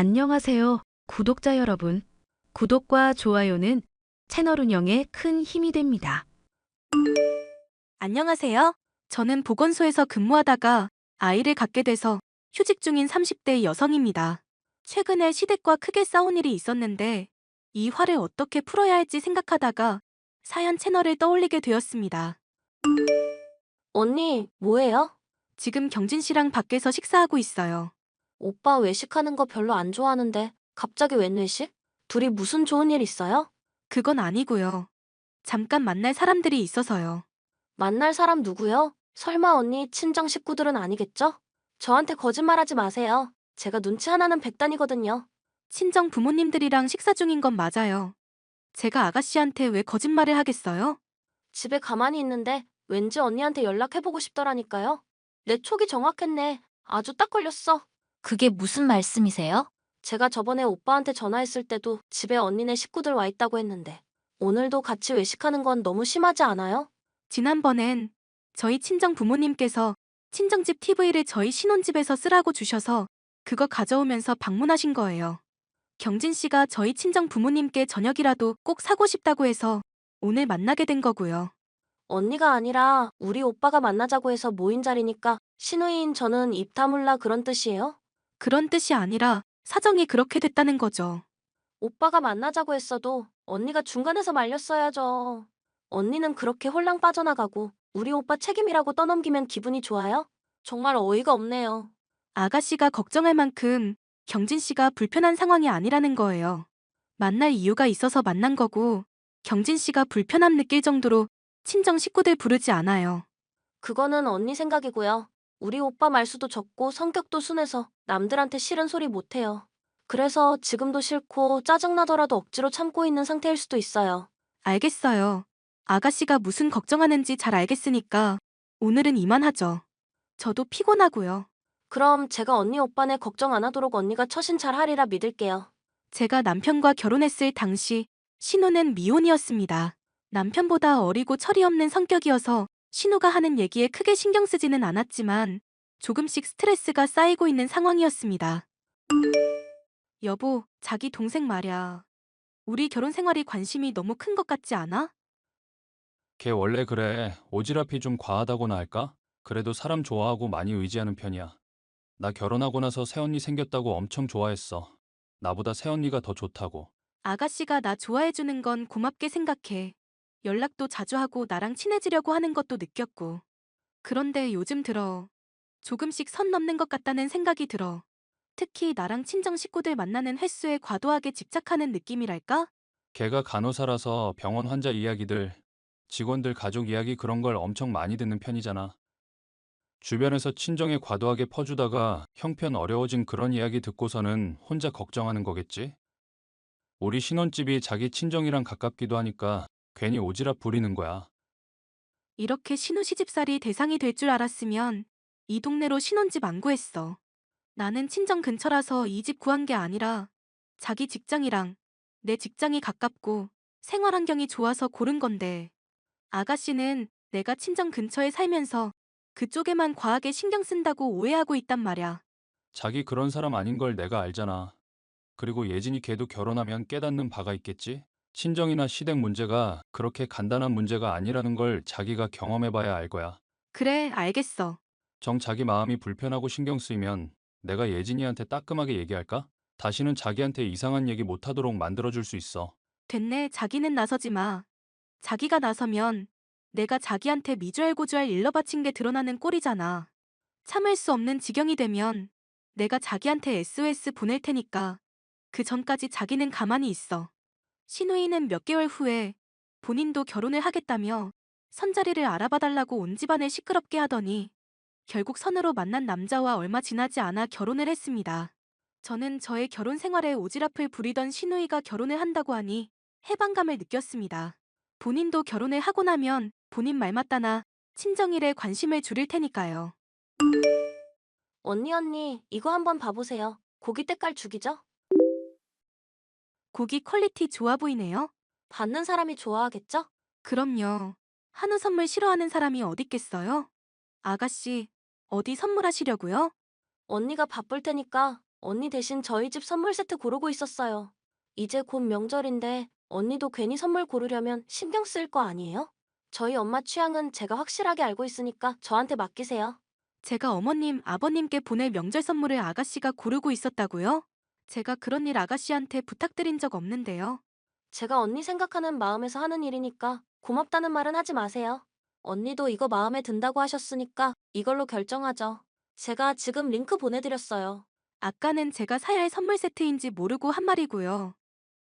안녕하세요, 구독자 여러분. 구독과 좋아요는 채널 운영에 큰 힘이 됩니다. 안녕하세요. 저는 보건소에서 근무하다가 아이를 갖게 돼서 휴직 중인 30대 여성입니다. 최근에 시댁과 크게 싸운 일이 있었는데 이 화를 어떻게 풀어야 할지 생각하다가 사연 채널을 떠올리게 되었습니다. 언니, 뭐해요? 지금 경진 씨랑 밖에서 식사하고 있어요. 오빠 외식하는 거 별로 안 좋아하는데 갑자기 웬 외식? 둘이 무슨 좋은 일 있어요? 그건 아니고요. 잠깐 만날 사람들이 있어서요. 만날 사람 누구요? 설마 언니 친정 식구들은 아니겠죠? 저한테 거짓말하지 마세요. 제가 눈치 하나는 백단이거든요. 친정 부모님들이랑 식사 중인 건 맞아요. 제가 아가씨한테 왜 거짓말을 하겠어요? 집에 가만히 있는데 왠지 언니한테 연락해보고 싶더라니까요. 내 촉이 정확했네. 아주 딱 걸렸어. 그게 무슨 말씀이세요? 제가 저번에 오빠한테 전화했을 때도 집에 언니네 식구들 와 있다고 했는데 오늘도 같이 외식하는 건 너무 심하지 않아요? 지난번엔 저희 친정 부모님께서 친정집 TV를 저희 신혼집에서 쓰라고 주셔서 그거 가져오면서 방문하신 거예요. 경진 씨가 저희 친정 부모님께 저녁이라도 꼭 사고 싶다고 해서 오늘 만나게 된 거고요. 언니가 아니라 우리 오빠가 만나자고 해서 모인 자리니까 신우이인 저는 입 다물라 그런 뜻이에요? 그런 뜻이 아니라 사정이 그렇게 됐다는 거죠. 오빠가 만나자고 했어도 언니가 중간에서 말렸어야죠. 언니는 그렇게 홀랑 빠져나가고 우리 오빠 책임이라고 떠넘기면 기분이 좋아요? 정말 어이가 없네요. 아가씨가 걱정할 만큼 경진 씨가 불편한 상황이 아니라는 거예요. 만날 이유가 있어서 만난 거고 경진 씨가 불편함 느낄 정도로 친정 식구들 부르지 않아요. 그거는 언니 생각이고요. 우리 오빠 말수도 적고 성격도 순해서 남들한테 싫은 소리 못해요. 그래서 지금도 싫고 짜증나더라도 억지로 참고 있는 상태일 수도 있어요. 알겠어요. 아가씨가 무슨 걱정하는지 잘 알겠으니까 오늘은 이만하죠. 저도 피곤하고요. 그럼 제가 언니 오빠네 걱정 안 하도록 언니가 처신 잘 하리라 믿을게요. 제가 남편과 결혼했을 당시 신우는 미혼이었습니다. 남편보다 어리고 철이 없는 성격이어서 신우가 하는 얘기에 크게 신경 쓰지는 않았지만 조금씩 스트레스가 쌓이고 있는 상황이었습니다. 여보, 자기 동생 말야. 우리 결혼 생활이 관심이 너무 큰 것 같지 않아? 걔 원래 그래. 오지랖이 좀 과하다고나 할까? 그래도 사람 좋아하고 많이 의지하는 편이야. 나 결혼하고 나서 새언니 생겼다고 엄청 좋아했어. 나보다 새언니가 더 좋다고. 아가씨가 나 좋아해주는 건 고맙게 생각해. 연락도 자주 하고 나랑 친해지려고 하는 것도 느꼈고. 그런데 요즘 들어 조금씩 선 넘는 것 같다는 생각이 들어. 특히 나랑 친정 식구들 만나는 횟수에 과도하게 집착하는 느낌이랄까? 걔가 간호사라서 병원 환자 이야기들, 직원들 가족 이야기 그런 걸 엄청 많이 듣는 편이잖아. 주변에서 친정에 과도하게 퍼주다가 형편 어려워진 그런 이야기 듣고서는 혼자 걱정하는 거겠지? 우리 신혼집이 자기 친정이랑 가깝기도 하니까 괜히 오지랖 부리는 거야. 이렇게 신우 시집살이 대상이 될 줄 알았으면 이 동네로 신혼집 안 구했어. 나는 친정 근처라서 이 집 구한 게 아니라 자기 직장이랑 내 직장이 가깝고 생활 환경이 좋아서 고른 건데 아가씨는 내가 친정 근처에 살면서 그쪽에만 과하게 신경 쓴다고 오해하고 있단 말야. 자기 그런 사람 아닌 걸 내가 알잖아. 그리고 예진이 걔도 결혼하면 깨닫는 바가 있겠지? 친정이나 시댁 문제가 그렇게 간단한 문제가 아니라는 걸 자기가 경험해봐야 알 거야. 그래, 알겠어. 정 자기 마음이 불편하고 신경 쓰이면 내가 예진이한테 따끔하게 얘기할까? 다시는 자기한테 이상한 얘기 못하도록 만들어줄 수 있어. 됐네, 자기는 나서지 마. 자기가 나서면 내가 자기한테 미주알고주알 일러 바친 게 드러나는 꼴이잖아. 참을 수 없는 지경이 되면 내가 자기한테 SOS 보낼 테니까 그 전까지 자기는 가만히 있어. 신우이는 몇 개월 후에 본인도 결혼을 하겠다며 선자리를 알아봐 달라고 온 집안을 시끄럽게 하더니 결국 선으로 만난 남자와 얼마 지나지 않아 결혼을 했습니다. 저는 저의 결혼 생활에 오지랖을 부리던 신우이가 결혼을 한다고 하니 해방감을 느꼈습니다. 본인도 결혼을 하고 나면 본인 말 맞다나 친정일에 관심을 줄일 테니까요. 언니 언니 이거 한번 봐보세요. 고기 때깔 죽이죠? 고기 퀄리티 좋아 보이네요. 받는 사람이 좋아하겠죠? 그럼요. 한우 선물 싫어하는 사람이 어딨겠어요? 아가씨, 어디 선물하시려고요? 언니가 바쁠 테니까 언니 대신 저희 집 선물 세트 고르고 있었어요. 이제 곧 명절인데 언니도 괜히 선물 고르려면 신경 쓸 거 아니에요? 저희 엄마 취향은 제가 확실하게 알고 있으니까 저한테 맡기세요. 제가 어머님, 아버님께 보낼 명절 선물을 아가씨가 고르고 있었다고요? 제가 그런 일 아가씨한테 부탁드린 적 없는데요. 제가 언니 생각하는 마음에서 하는 일이니까 고맙다는 말은 하지 마세요. 언니도 이거 마음에 든다고 하셨으니까 이걸로 결정하죠. 제가 지금 링크 보내드렸어요. 아까는 제가 사야 할 선물 세트인지 모르고 한 말이고요.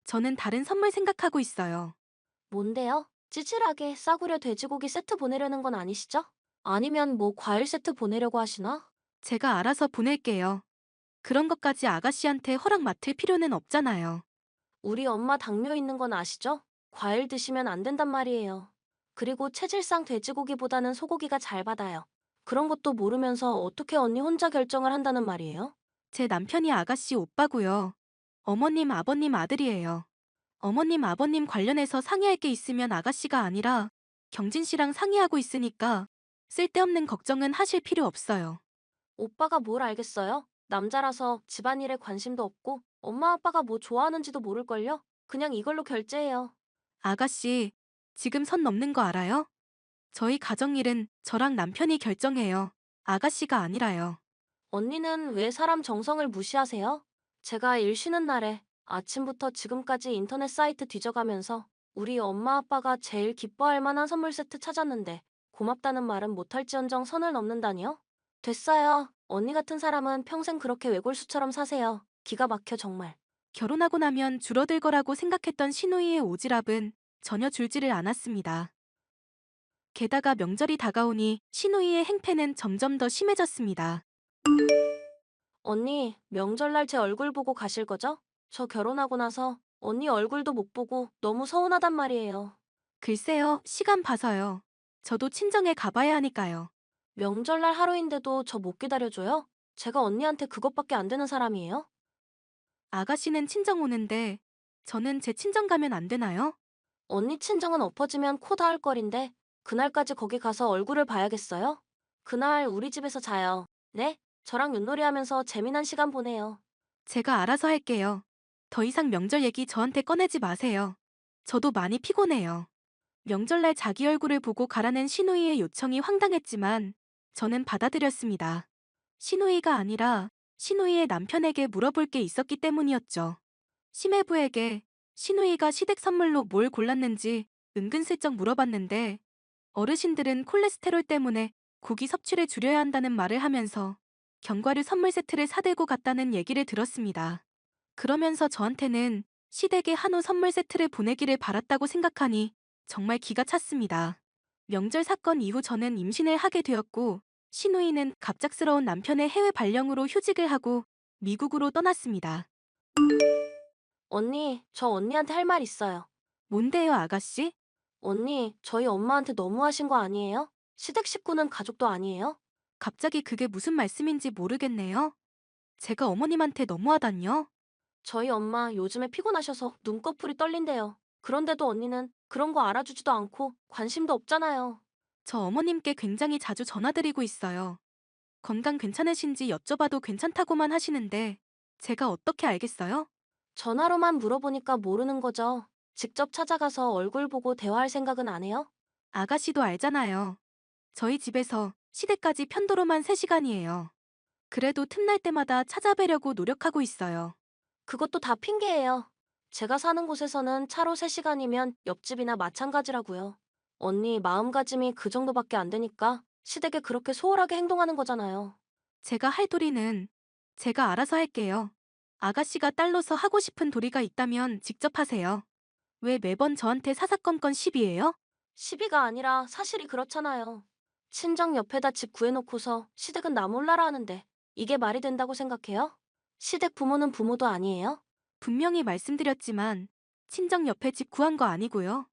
저는 다른 선물 생각하고 있어요. 뭔데요? 찌질하게 싸구려 돼지고기 세트 보내려는 건 아니시죠? 아니면 뭐 과일 세트 보내려고 하시나? 제가 알아서 보낼게요. 그런 것까지 아가씨한테 허락 맡을 필요는 없잖아요. 우리 엄마 당뇨 있는 건 아시죠? 과일 드시면 안 된단 말이에요. 그리고 체질상 돼지고기보다는 소고기가 잘 받아요. 그런 것도 모르면서 어떻게 언니 혼자 결정을 한다는 말이에요? 제 남편이 아가씨 오빠고요. 어머님, 아버님 아들이에요. 어머님, 아버님 관련해서 상의할 게 있으면 아가씨가 아니라 경진 씨랑 상의하고 있으니까 쓸데없는 걱정은 하실 필요 없어요. 오빠가 뭘 알겠어요? 남자라서 집안일에 관심도 없고 엄마 아빠가 뭐 좋아하는지도 모를걸요? 그냥 이걸로 결제해요. 아가씨, 지금 선 넘는 거 알아요? 저희 가정일은 저랑 남편이 결정해요. 아가씨가 아니라요. 언니는 왜 사람 정성을 무시하세요? 제가 일 쉬는 날에 아침부터 지금까지 인터넷 사이트 뒤져가면서 우리 엄마 아빠가 제일 기뻐할 만한 선물 세트 찾았는데 고맙다는 말은 못할지언정 선을 넘는다니요? 됐어요. 언니 같은 사람은 평생 그렇게 외골수처럼 사세요. 기가 막혀 정말. 결혼하고 나면 줄어들 거라고 생각했던 신우이의 오지랖은 전혀 줄지를 않았습니다. 게다가 명절이 다가오니 신우이의 행패는 점점 더 심해졌습니다. 언니, 명절날 제 얼굴 보고 가실 거죠? 저 결혼하고 나서 언니 얼굴도 못 보고 너무 서운하단 말이에요. 글쎄요, 시간 봐서요. 저도 친정에 가봐야 하니까요. 명절날 하루인데도 저 못 기다려줘요? 제가 언니한테 그것밖에 안 되는 사람이에요? 아가씨는 친정 오는데 저는 제 친정 가면 안 되나요? 언니 친정은 엎어지면 코 닿을 거린데 그날까지 거기 가서 얼굴을 봐야겠어요? 그날 우리 집에서 자요. 네? 저랑 윷놀이 하면서 재미난 시간 보내요. 제가 알아서 할게요. 더 이상 명절 얘기 저한테 꺼내지 마세요. 저도 많이 피곤해요. 명절날 자기 얼굴을 보고 가라는 신우이의 요청이 황당했지만 저는 받아들였습니다. 신우이가 아니라 신우이의 남편에게 물어볼 게 있었기 때문이었죠. 심해부에게 신우이가 시댁 선물로 뭘 골랐는지 은근슬쩍 물어봤는데 어르신들은 콜레스테롤 때문에 고기 섭취를 줄여야 한다는 말을 하면서 견과류 선물 세트를 사들고 갔다는 얘기를 들었습니다. 그러면서 저한테는 시댁에 한우 선물 세트를 보내기를 바랐다고 생각하니 정말 기가 찼습니다. 명절 사건 이후 저는 임신을 하게 되었고 신우이는 갑작스러운 남편의 해외 발령으로 휴직을 하고 미국으로 떠났습니다. 언니, 저 언니한테 할 말 있어요. 뭔데요, 아가씨? 언니, 저희 엄마한테 너무하신 거 아니에요? 시댁 식구는 가족도 아니에요? 갑자기 그게 무슨 말씀인지 모르겠네요. 제가 어머님한테 너무하다뇨? 저희 엄마 요즘에 피곤하셔서 눈꺼풀이 떨린대요. 그런데도 언니는 그런 거 알아주지도 않고 관심도 없잖아요. 저 어머님께 굉장히 자주 전화드리고 있어요. 건강 괜찮으신지 여쭤봐도 괜찮다고만 하시는데 제가 어떻게 알겠어요? 전화로만 물어보니까 모르는 거죠. 직접 찾아가서 얼굴 보고 대화할 생각은 안 해요? 아가씨도 알잖아요. 저희 집에서 시댁까지 편도로만 3시간이에요. 그래도 틈날 때마다 찾아뵈려고 노력하고 있어요. 그것도 다 핑계예요. 제가 사는 곳에서는 차로 3시간이면 옆집이나 마찬가지라고요. 언니 마음가짐이 그 정도밖에 안 되니까 시댁에 그렇게 소홀하게 행동하는 거잖아요. 제가 할 도리는 제가 알아서 할게요. 아가씨가 딸로서 하고 싶은 도리가 있다면 직접 하세요. 왜 매번 저한테 사사건건 시비예요? 시비가 아니라 사실이 그렇잖아요. 친정 옆에다 집 구해놓고서 시댁은 나 몰라라 하는데 이게 말이 된다고 생각해요? 시댁 부모는 부모도 아니에요? 분명히 말씀드렸지만 친정 옆에 집 구한 거 아니고요.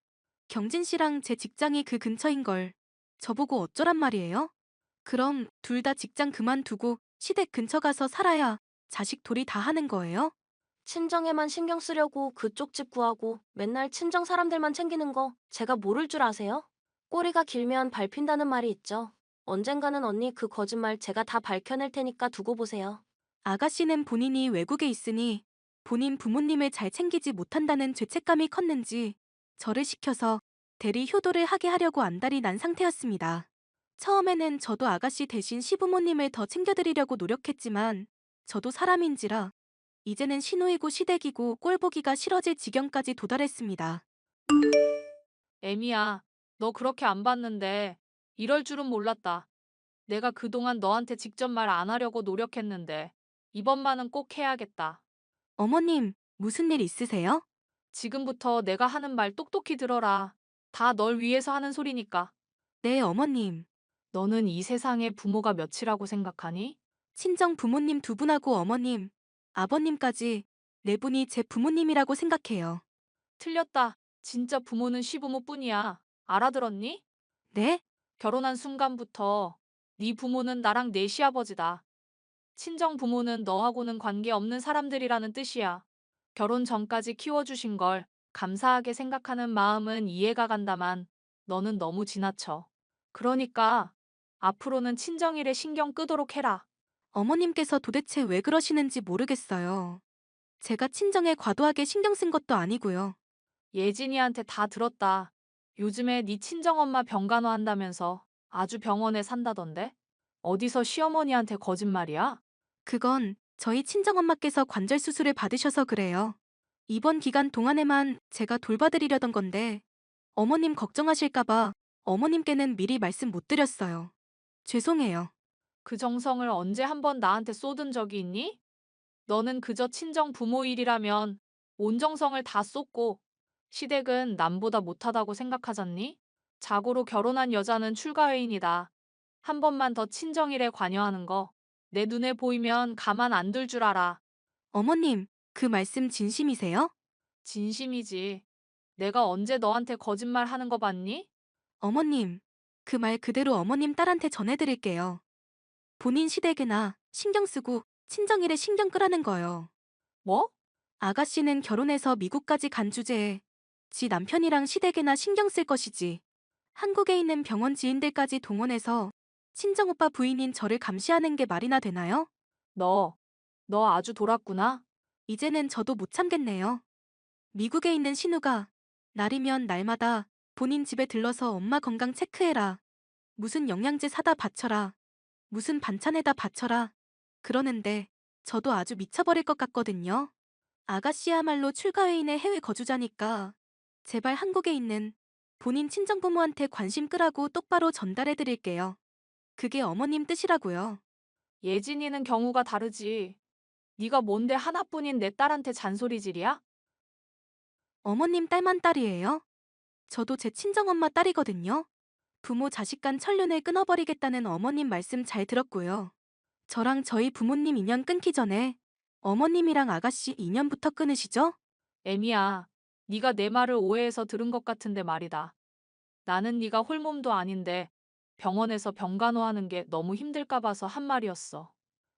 경진 씨랑 제 직장이 그 근처인 걸 저보고 어쩌란 말이에요? 그럼 둘 다 직장 그만두고 시댁 근처 가서 살아야 자식 돌이 다 하는 거예요? 친정에만 신경 쓰려고 그쪽 집 구하고 맨날 친정 사람들만 챙기는 거 제가 모를 줄 아세요? 꼬리가 길면 밟힌다는 말이 있죠. 언젠가는 언니 그 거짓말 제가 다 밝혀낼 테니까 두고 보세요. 아가씨는 본인이 외국에 있으니 본인 부모님을 잘 챙기지 못한다는 죄책감이 컸는지 저를 시켜서 대리 효도를 하게 하려고 안달이 난 상태였습니다. 처음에는 저도 아가씨 대신 시부모님을 더 챙겨드리려고 노력했지만 저도 사람인지라 이제는 신우이고 시댁이고 꼴보기가 싫어질 지경까지 도달했습니다. 애미야, 너 그렇게 안 봤는데 이럴 줄은 몰랐다. 내가 그동안 너한테 직접 말 안 하려고 노력했는데 이번만은 꼭 해야겠다. 어머님, 무슨 일 있으세요? 지금부터 내가 하는 말 똑똑히 들어라. 다 널 위해서 하는 소리니까. 네, 어머님. 너는 이 세상에 부모가 몇이라고 생각하니? 친정 부모님 두 분하고 어머님, 아버님까지 네 분이 제 부모님이라고 생각해요. 틀렸다. 진짜 부모는 시부모뿐이야. 알아들었니? 네? 결혼한 순간부터 네 부모는 나랑 내 시아버지다. 친정 부모는 너하고는 관계없는 사람들이라는 뜻이야. 결혼 전까지 키워주신 걸 감사하게 생각하는 마음은 이해가 간다만 너는 너무 지나쳐. 그러니까 앞으로는 친정일에 신경 끄도록 해라. 어머님께서 도대체 왜 그러시는지 모르겠어요. 제가 친정에 과도하게 신경 쓴 것도 아니고요. 예진이한테 다 들었다. 요즘에 네 친정엄마 병간호 한다면서 아주 병원에 산다던데? 어디서 시어머니한테 거짓말이야? 그건 저희 친정엄마께서 관절 수술을 받으셔서 그래요. 이번 기간 동안에만 제가 돌봐드리려던 건데 어머님 걱정하실까봐 어머님께는 미리 말씀 못 드렸어요. 죄송해요. 그 정성을 언제 한 번 나한테 쏟은 적이 있니? 너는 그저 친정 부모 일이라면 온 정성을 다 쏟고 시댁은 남보다 못하다고 생각하잖니? 자고로 결혼한 여자는 출가회인이다. 한 번만 더 친정일에 관여하는 거 내 눈에 보이면 가만 안 둘 줄 알아. 어머님, 그 말씀 진심이세요? 진심이지. 내가 언제 너한테 거짓말 하는 거 봤니? 어머님, 그 말 그대로 어머님 딸한테 전해드릴게요. 본인 시댁에나 신경 쓰고 친정일에 신경 끄라는 거요. 뭐? 아가씨는 결혼해서 미국까지 간 주제에 지 남편이랑 시댁에나 신경 쓸 것이지. 한국에 있는 병원 지인들까지 동원해서 친정오빠 부인인 저를 감시하는 게 말이나 되나요? 너, 너 아주 돌았구나. 이제는 저도 못 참겠네요. 미국에 있는 신우가 날이면 날마다 본인 집에 들러서 엄마 건강 체크해라. 무슨 영양제 사다 바쳐라. 무슨 반찬에다 바쳐라. 그러는데 저도 아주 미쳐버릴 것 같거든요. 아가씨야말로 출가회인의 해외 거주자니까 제발 한국에 있는 본인 친정부모한테 관심 끄라고 똑바로 전달해 드릴게요. 그게 어머님 뜻이라고요. 예진이는 경우가 다르지. 네가 뭔데 하나뿐인 내 딸한테 잔소리질이야? 어머님 딸만 딸이에요? 저도 제 친정엄마 딸이거든요. 부모 자식 간 천륜을 끊어버리겠다는 어머님 말씀 잘 들었고요. 저랑 저희 부모님 인연 끊기 전에 어머님이랑 아가씨 인연부터 끊으시죠? 애미야, 네가 내 말을 오해해서 들은 것 같은데 말이다. 나는 네가 홀몸도 아닌데 병원에서 병간호하는 게 너무 힘들까 봐서 한 말이었어.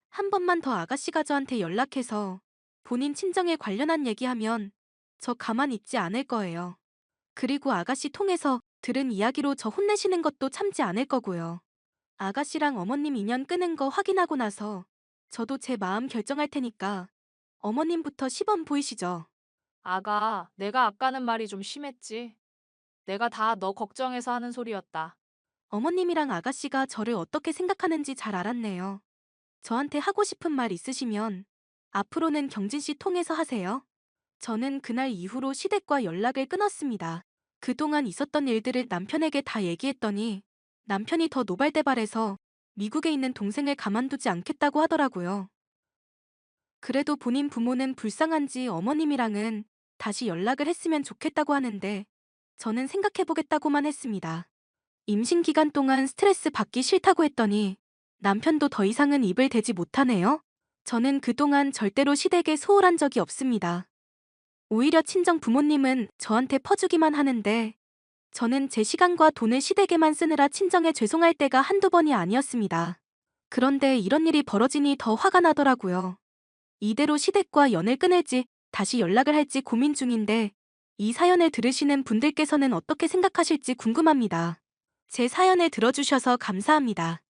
한 번만 더 아가씨가 저한테 연락해서 본인 친정에 관련한 얘기하면 저 가만 있지 않을 거예요. 그리고 아가씨 통해서 들은 이야기로 저 혼내시는 것도 참지 않을 거고요. 아가씨랑 어머님 인연 끄는 거 확인하고 나서 저도 제 마음 결정할 테니까 어머님부터 시범 보이시죠? 아가, 내가 아까는 말이 좀 심했지. 내가 다 너 걱정해서 하는 소리였다. 어머님이랑 아가씨가 저를 어떻게 생각하는지 잘 알았네요. 저한테 하고 싶은 말 있으시면 앞으로는 경진 씨 통해서 하세요. 저는 그날 이후로 시댁과 연락을 끊었습니다. 그동안 있었던 일들을 남편에게 다 얘기했더니 남편이 더 노발대발해서 미국에 있는 동생을 가만두지 않겠다고 하더라고요. 그래도 본인 부모는 불쌍한지 어머님이랑은 다시 연락을 했으면 좋겠다고 하는데 저는 생각해보겠다고만 했습니다. 임신 기간 동안 스트레스 받기 싫다고 했더니 남편도 더 이상은 입을 대지 못하네요. 저는 그동안 절대로 시댁에 소홀한 적이 없습니다. 오히려 친정 부모님은 저한테 퍼주기만 하는데 저는 제 시간과 돈을 시댁에만 쓰느라 친정에 죄송할 때가 한두 번이 아니었습니다. 그런데 이런 일이 벌어지니 더 화가 나더라고요. 이대로 시댁과 연을 끊을지 다시 연락을 할지 고민 중인데 이 사연을 들으시는 분들께서는 어떻게 생각하실지 궁금합니다. 제 사연을 들어주셔서 감사합니다.